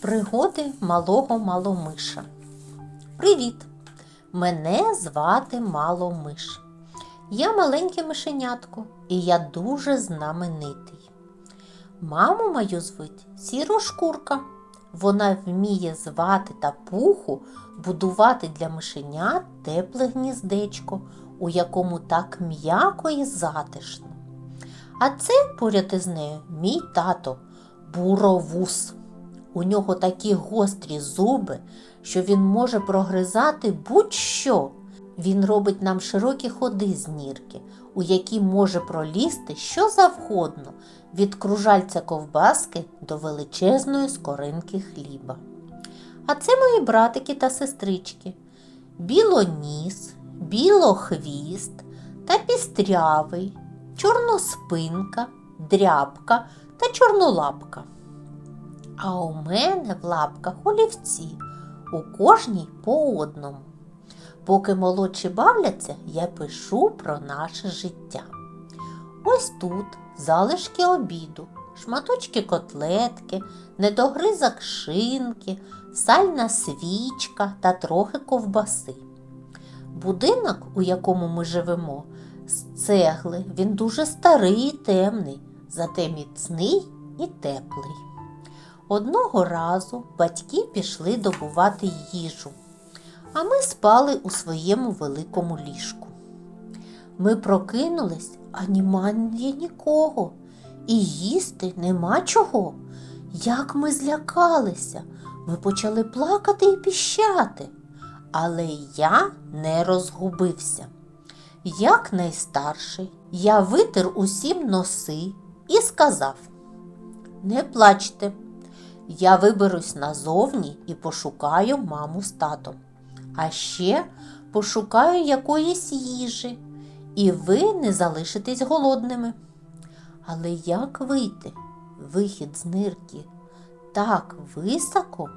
Пригоди малого маломиша. Привіт! Мене звати Маломиш. Я маленьке мишенятко, і я дуже знаменитий. Маму мою звуть Сірошкурка. Вона вміє звати та пуху будувати для мишенят тепле гніздечко, у якому так м'яко і затишно. А це поряд із нею мій тато буровус. У нього такі гострі зуби, що він може прогризати будь-що. Він робить нам широкі ходи з нірки, у які може пролізти що завгодно, від кружальця ковбаски до величезної скоринки хліба. А це мої братики та сестрички білоніс, білохвіст та пістрявий, чорноспинка, дрябка та чорнолапка. А у мене в лапках олівці, у кожній по одному. Поки молодші бавляться, я пишу про наше життя. Ось тут залишки обіду, шматочки котлетки, недогризок шинки, сальна свічка та трохи ковбаси. Будинок, у якому ми живемо, з цегли, він дуже старий і темний, зате міцний і теплий. Одного разу батьки пішли добувати їжу, а ми спали у своєму великому ліжку. Ми прокинулись, а немає нікого, і їсти нема чого. Як ми злякалися, ми почали плакати і піщати. Але я не розгубився. Як найстарший, я витер усім носи і сказав: Не плачте, я виберусь назовні і пошукаю маму з татом. А ще пошукаю якоїсь їжі, і ви не залишитесь голодними. Але як вийти? Вихід з нирки так високо?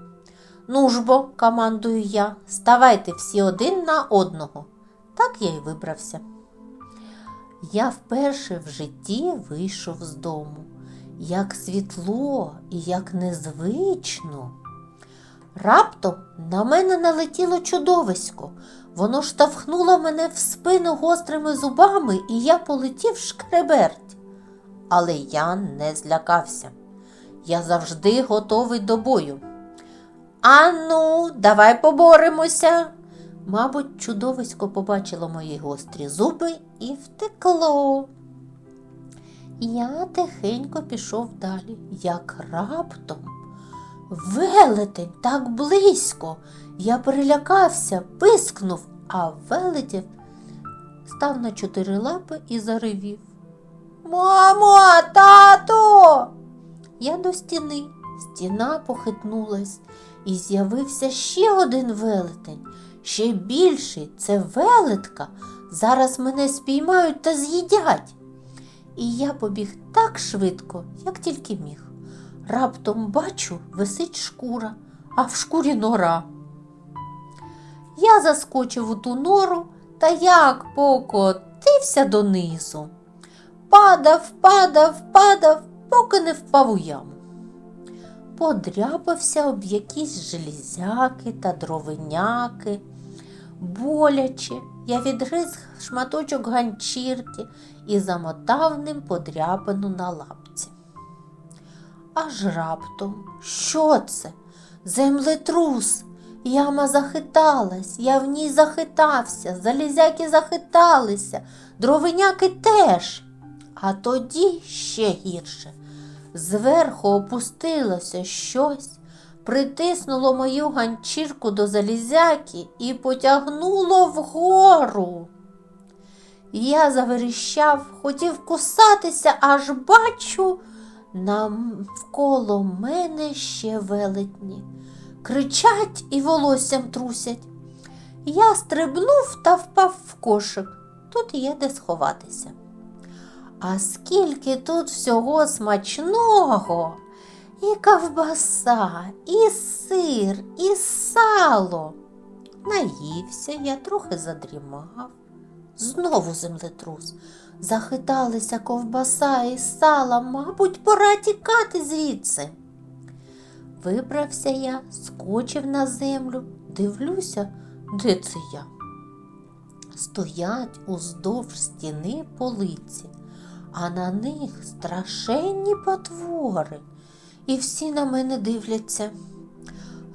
Ну ж бо, командую я, ставайте всі один на одного. Так я й вибрався. Я вперше в житті вийшов з дому. Як світло і як незвично. Раптом на мене налетіло чудовисько. Воно штовхнуло мене в спину гострими зубами, і я полетів шкреберть. Але я не злякався. Я завжди готовий до бою. Ану, давай поборемося. Мабуть, чудовисько побачило мої гострі зуби і втекло. Я тихенько пішов далі, як раптом. Велетень так близько. Я перелякався, пискнув, а велетень став на чотири лапи і заревів. Мамо, тато! Я до стіни. Стіна похитнулась, і з'явився ще один велетень. Ще більший це велетка. Зараз мене спіймають та з'їдять. І я побіг так швидко, як тільки міг. Раптом бачу, висить шкура, а в шкурі нора. Я заскочив у ту нору та як покотився донизу. Падав, падав, падав, поки не впав у яму. Подряпався об якісь желізяки та дровиняки. Боляче я відгриз шматочок ганчірки і замотав ним подряпину на лапці. Аж раптом, що це? Землетрус. Яма захиталась, я в ній захитався, залізяки захиталися, дровиняки теж. А тоді ще гірше. Зверху опустилося щось, притиснуло мою ганчірку до залізяки і потягнуло вгору. Я заверіщав, хотів кусатися, аж бачу навколо мене ще велетні. Кричать і волоссям трусять. Я стрибнув та впав в кошик. Тут є де сховатися. А скільки тут всього смачного, і ковбаса, і сир, і сало. Наївся я, трохи задрімав. Знову землетрус. Захиталися ковбаса і сала, мабуть, пора тікати звідси. Вибрався я, скочив на землю, дивлюся, де це я. Стоять уздовж стіни полиці, а на них страшенні потвори, і всі на мене дивляться.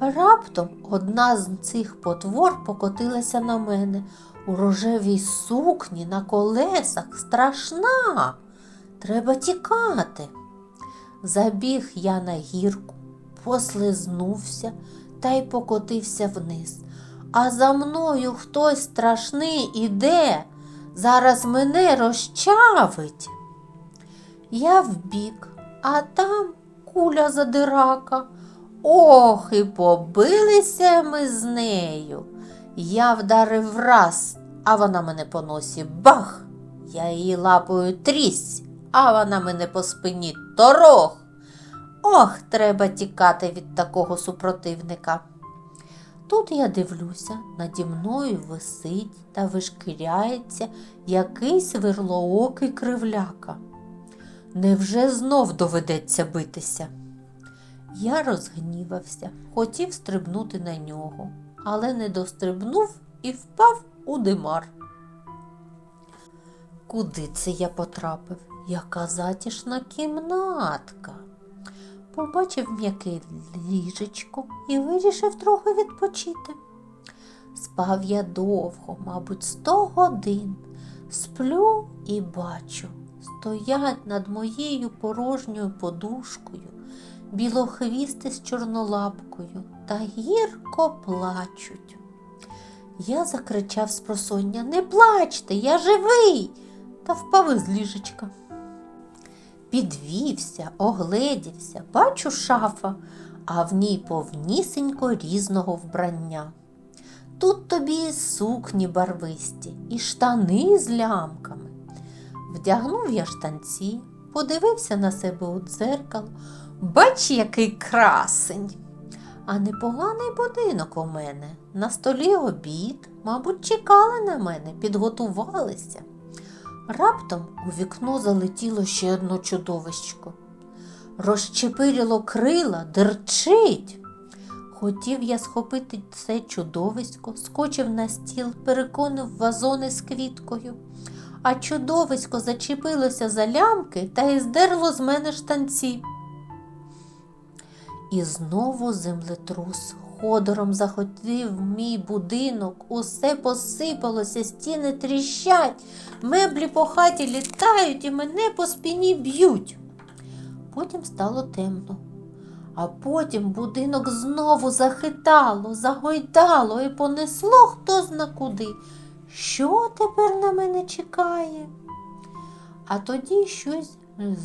Раптом одна з цих потвор покотилася на мене у рожевій сукні на колесах страшна. Треба тікати. Забіг я на гірку, послизнувся та й покотився вниз. А за мною хтось страшний іде, зараз мене розчавить. Я вбік, а там куля задирака. Ох, і побилися ми з нею. Я вдарив раз, а вона мене по носі бах. Я її лапою трісь, а вона мене по спині торох. Ох, треба тікати від такого супротивника. Тут я дивлюся, наді мною висить та вишкіряється якийсь верлоокий кривляка. Невже знов доведеться битися? Я розгнівався, хотів стрибнути на нього, але не дострибнув і впав у димар. Куди це я потрапив? Яка затішна кімнатка. Побачив м'яке ліжечко і вирішив трохи відпочити. Спав я довго, мабуть, сто годин. Сплю і бачу, стоять над моєю порожньою подушкою білохвісти з чорнолапкою та гірко плачуть. Я закричав з просоння Не плачте, я живий, та впав із ліжечка. Підвівся, огледівся, бачу шафа, а в ній повнісенько різного вбрання. Тут тобі і сукні барвисті, і штани з лямками. Вдягнув я штанці, подивився на себе у дзеркало. Бач, який красень. А непоганий будинок у мене. На столі обід, мабуть, чекали на мене, підготувалися. Раптом у вікно залетіло ще одно чудовисько. Розчепирило крила, дерчить. Хотів я схопити це чудовисько, скочив на стіл, переконив вазони з квіткою, а чудовисько зачепилося за лямки та й здерло з мене штанці. І знову землетрус ходором захотів мій будинок, усе посипалося, стіни тріщать, меблі по хаті літають і мене по спині б'ють. Потім стало темно, а потім будинок знову захитало, загойдало і понесло хто зна куди. Що тепер на мене чекає? А тоді щось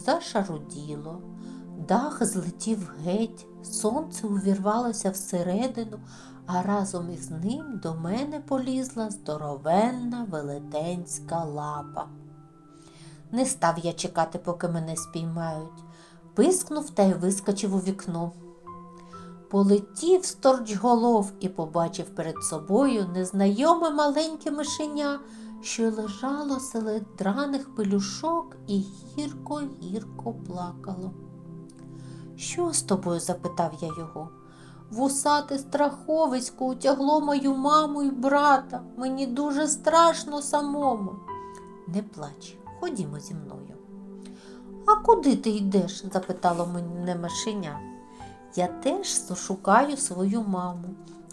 зашаруділо. Дах злетів геть, сонце увірвалося всередину, а разом із ним до мене полізла здоровенна велетенська лапа. Не став я чекати, поки мене спіймають. Пискнув та й вискочив у вікно. Полетів сторч голов і побачив перед собою незнайоме маленьке мишеня, що лежало серед драних пелюшок і гірко-гірко плакало. Що з тобою? запитав я його. Вусате страховисько утягло мою маму і брата. Мені дуже страшно самому. Не плач, ходімо зі мною. А куди ти йдеш? запитало мене мишеня. Я теж шукаю свою маму.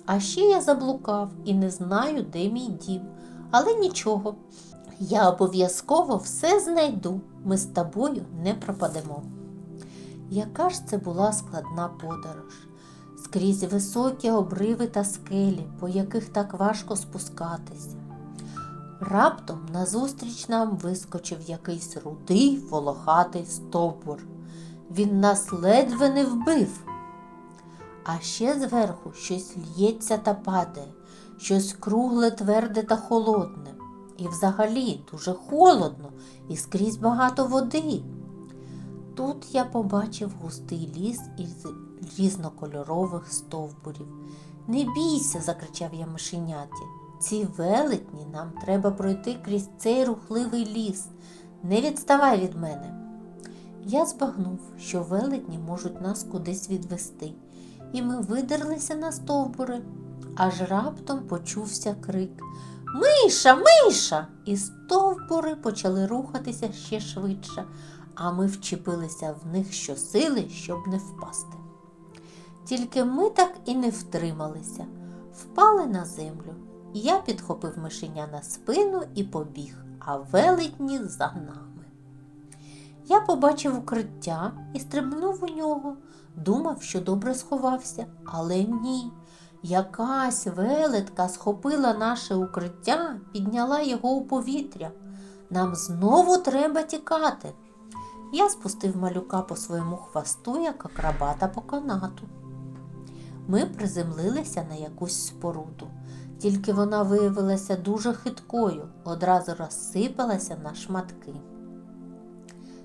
А ще я заблукав і не знаю, де мій дім. Але нічого, я обов'язково все знайду. Ми з тобою не пропадемо. Яка ж це була складна подорож, скрізь високі обриви та скелі, по яких так важко спускатися. Раптом назустріч нам вискочив якийсь рудий волохатий стовбур. Він нас ледве не вбив. А ще зверху щось л'ється та падає, щось кругле, тверде та холодне. І взагалі дуже холодно і скрізь багато води. Тут я побачив густий ліс із різнокольорових стовбурів. Не бійся, закричав я мишеняті. Ці велетні нам треба пройти крізь цей рухливий ліс. Не відставай від мене. Я збагнув, що велетні можуть нас кудись відвести, і ми видерлися на стовбури. Аж раптом почувся крик Миша, Миша! І стовбури почали рухатися ще швидше, а ми вчепилися в них щосили, щоб не впасти. Тільки ми так і не втрималися, впали на землю. Я підхопив мишеня на спину і побіг, а велетні за нами. Я побачив укриття і стрибнув у нього, думав, що добре сховався, але ні. Якась велетка схопила наше укриття, підняла його у повітря. Нам знову треба тікати. Я спустив малюка по своєму хвосту, як акрабата по канату. Ми приземлилися на якусь споруду, тільки вона виявилася дуже хиткою, одразу розсипалася на шматки.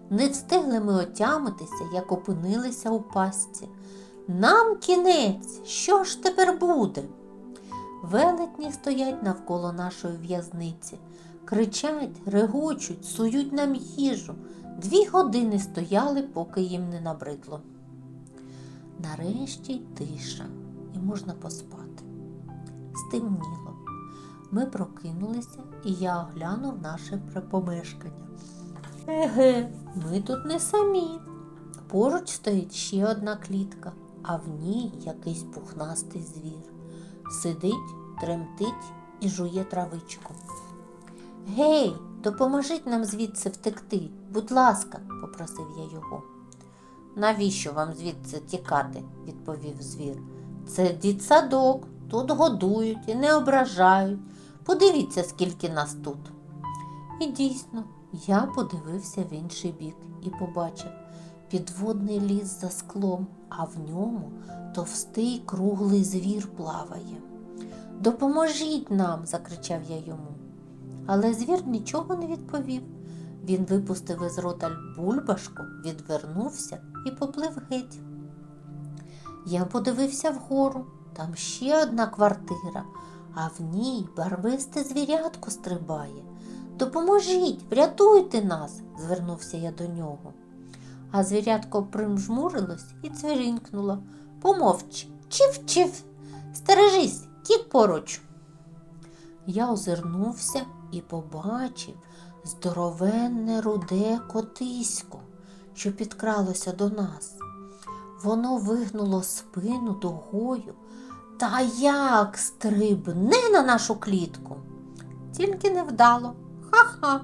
Не встигли ми отямитися, як опинилися у пастці. Нам кінець, що ж тепер буде? Велетні стоять навколо нашої в'язниці, кричать, регочуть, сують нам їжу. Дві години стояли, поки їм не набридло. Нарешті тиша, і можна поспати. Стемніло. Ми прокинулися, і я оглянув наше помешкання. Еге, ми тут не самі. Поруч стоїть ще одна клітка, а в ній якийсь пухнастий звір. Сидить, тремтить і жує травичку. Гей, допоможіть нам звідси втекти, будь ласка, попросив я його. Навіщо вам звідси тікати? відповів звір. Це дітсадок, тут годують і не ображають. Подивіться, скільки нас тут. І дійсно, я подивився в інший бік і побачив підводний ліс за склом, а в ньому товстий круглий звір плаває. Допоможіть нам, закричав я йому. Але звір нічого не відповів. Він випустив із рота бульбашку, відвернувся і поплив геть. Я подивився вгору, там ще одна квартира, а в ній барвисте звірятко стрибає. Допоможіть, врятуйте нас, звернувся я до нього. А звірятко примжмурилось і цвірінькнуло. Помовч, чив-чив, стережись, кіт поруч. Я озирнувся і побачив здоровенне руде котисько, що підкралося до нас. Воно вигнуло спину дугою та як стрибне на нашу клітку. Тільки не вдало. Ха-ха.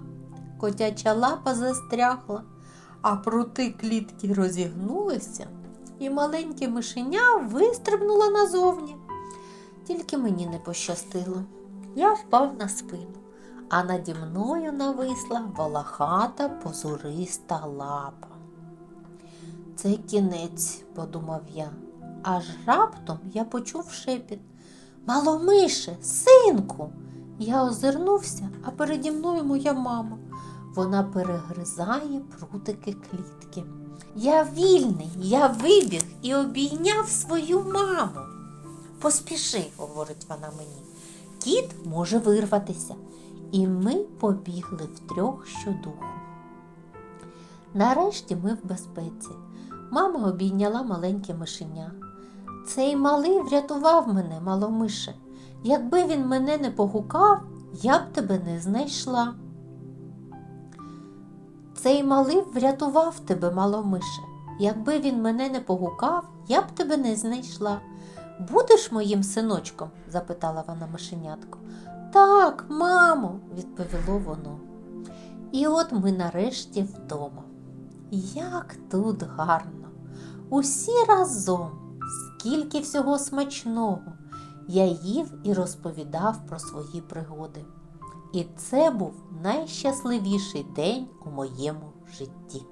Котяча лапа застрягла, а прути клітки розігнулися, і маленьке мишеня вистрибнуло назовні. Тільки мені не пощастило. Я впав на спину, а наді мною нависла волохата позуриста лапа. Це кінець, подумав я, аж раптом я почув шепіт. Маломише, синку. Я озирнувся, а переді мною моя мама. Вона перегризає прутики клітки. Я вільний, я вибіг і обійняв свою маму. Поспіши, говорить вона мені. Кіт може вирватися. І ми побігли втрьох щодуху. Нарешті ми в безпеці. Мама обійняла маленьке мишеня. Цей малий врятував мене, маломише. Якби він мене не погукав, я б тебе не знайшла. Цей малий врятував тебе, маломише. Якби він мене не погукав, я б тебе не знайшла. Будеш моїм синочком? запитала вона мишенятко. Так, мамо, відповіло воно. І от ми нарешті вдома. Як тут гарно! Усі разом, скільки всього смачного. Я їв і розповідав про свої пригоди. І це був найщасливіший день у моєму житті.